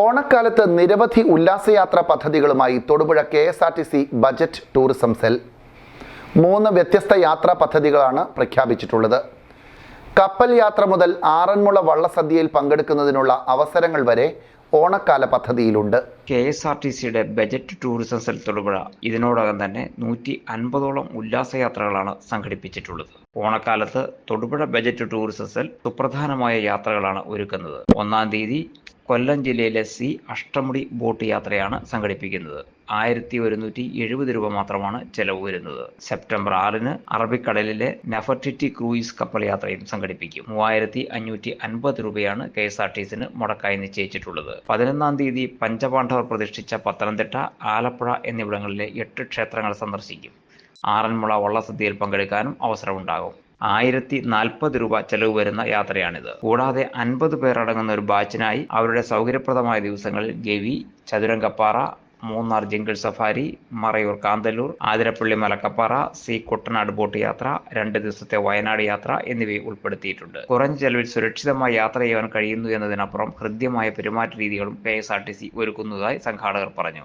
ഓണക്കാലത്ത് നിരവധി ഉല്ലാസയാത്ര പദ്ധതികളുമായി Thodupuzha K S R T C budget tourism cell. മൂന്ന് വ്യത്യസ്ത യാത്രാ പദ്ധതികളാണ് പ്രഖ്യാപിച്ചിട്ടുള്ളത്. കപ്പൽ യാത്ര മുതൽ ആറന്മുള വള്ളസദ്യയിൽ പങ്കെടുക്കുന്നതിനുള്ള അവസരങ്ങൾ വരെ ഓണക്കാല പദ്ധതിയിലുണ്ട്. കെ എസ് ആർ ടി സിയുടെ ബജറ്റ് ടൂറിസം സെൽ തൊടുപുഴ ഇതിനോടകം തന്നെ നൂറ്റി അൻപതോളം ഉല്ലാസയാത്രകളാണ് സംഘടിപ്പിച്ചിട്ടുള്ളത്. ഓണക്കാലത്ത് തൊടുപുഴ ബജറ്റ് ടൂറിസം സെൽ സുപ്രധാനമായ യാത്രകളാണ് ഒരുക്കുന്നത്. ഒന്നാം തീയതി കൊല്ലം ജില്ലയിലെ സി അഷ്ടമുടി ബോട്ട് യാത്രയാണ് സംഘടിപ്പിക്കുന്നത്. ആയിരത്തി ഒരുന്നൂറ്റി എഴുപത് രൂപ മാത്രമാണ് ചെലവ് വരുന്നത്. സെപ്റ്റംബർ ആറിന് അറബിക്കടലിലെ നെഫർട്ടിറ്റി ക്രൂയിസ് കപ്പൽ യാത്രയും സംഘടിപ്പിക്കും. മൂവായിരത്തി അഞ്ഞൂറ്റി അൻപത് രൂപയാണ് കെ എസ് ആർ ടി സിന് മുടക്കായി നിശ്ചയിച്ചിട്ടുള്ളത്. പതിനൊന്നാം തീയതി പഞ്ചപാണ്ഡവർ പ്രതിഷ്ഠിച്ച പത്തനംതിട്ട ആലപ്പുഴ എന്നിവിടങ്ങളിലെ എട്ട് ക്ഷേത്രങ്ങൾ സന്ദർശിക്കും. ആറന്മുള വള്ളസദ്യയിൽ പങ്കെടുക്കാനും അവസരമുണ്ടാകും. ആയിരത്തി നാൽപ്പത് രൂപ ചെലവ് വരുന്ന യാത്രയാണിത്. കൂടാതെ അൻപത് പേർ അടങ്ങുന്ന ഒരു ബാച്ചിനായി അവരുടെ സൗകര്യപ്രദമായ ദിവസങ്ങളിൽ ഗവി ചതുരംഗപ്പാറ മൂന്നാർ ജിങ്കിൾ സഫാരി മറയൂർ കാന്തല്ലൂർ ആതിരപ്പള്ളി മലക്കപ്പാറ സി കുട്ടനാട് ബോട്ട് യാത്ര രണ്ട് ദിവസത്തെ വയനാട് യാത്ര എന്നിവയെ ഉൾപ്പെടുത്തിയിട്ടുണ്ട്. കുറഞ്ഞ ചെലവിൽ സുരക്ഷിതമായി യാത്ര ചെയ്യാൻ കഴിയുന്നു എന്നതിനപ്പുറം ഹൃദ്യമായ പെരുമാറ്റ രീതികളും K S R T C ഒരുക്കുന്നതായി സംഘാടകർ പറഞ്ഞു.